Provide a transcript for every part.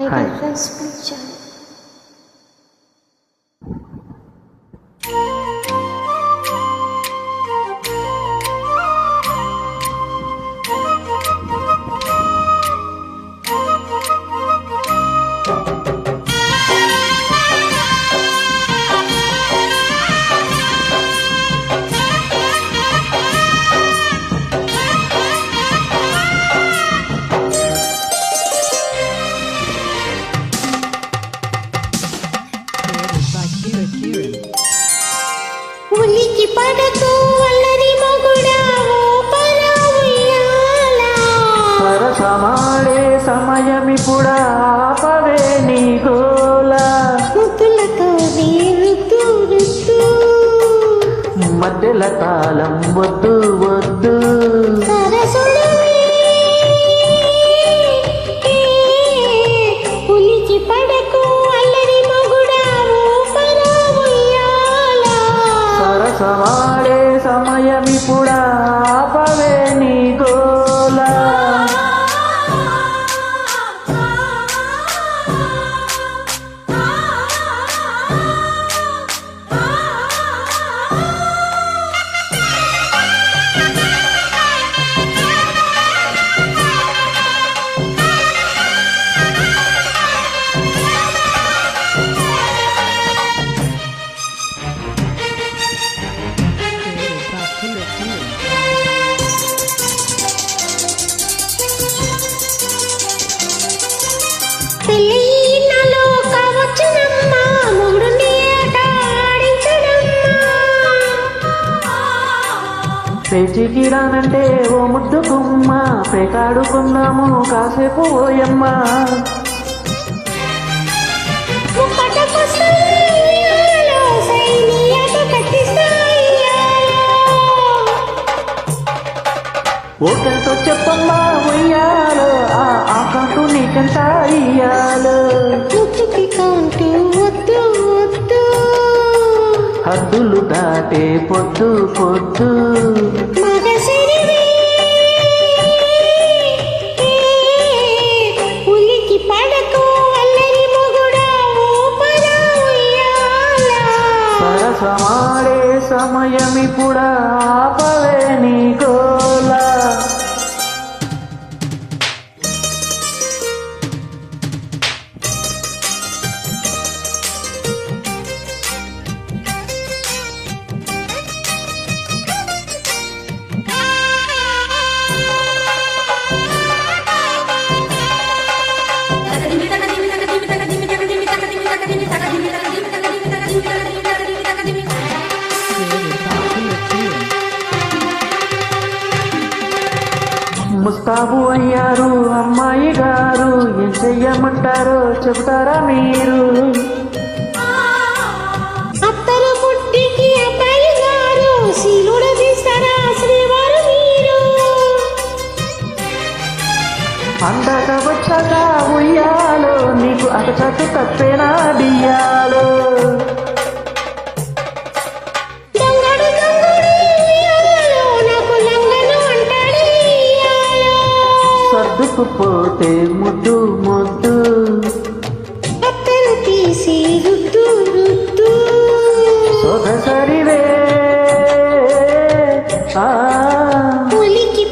Hi. Thank you. పరా ఉయ్యాలా. సరసమాడే సమయమిపుడా ఆపవే నీ గోల మధ్యల కాలం వద్దు సరసమాడే సమయమిపుడా పేచికి రానంటే ఓ ముద్దు కుమ్మ పేకాడుకుందాము కాసేపు ఓయమ్మ. ముక్కట చెప్పమ్మా ఉయ్యాలో ఆ ఆకాకు నీకెంత ఇయ్యాలో? ముట్టుకి వద్దు. హద్దులు దాటే పొద్దు పొద్దు. సరసమాడే సమయమిపుడా ఆపవే నీ గోలా ముస్తాబు అయ్యారు అమ్మాయి గారు. ఏం చెయ్యమంటారో చెబుతారా మీరు? అందాక వచ్చాక ఉయ్యాలో నీకు అకచకు తప్పేనా డియాలో సర్దుకుపోతే ముద్దు ముద్దు. అత్తరు తీసి రుద్దు రుద్దు. సొగసరివే ఆ.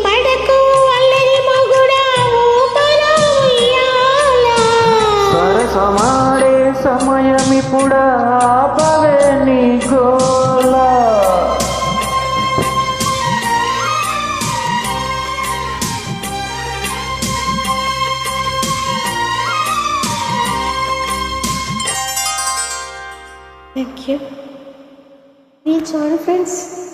పడకు అల్లరి మొగుడా. సరసమాడే ఆపవే నీ గోలా Thank you. Meet tomorrow, friends.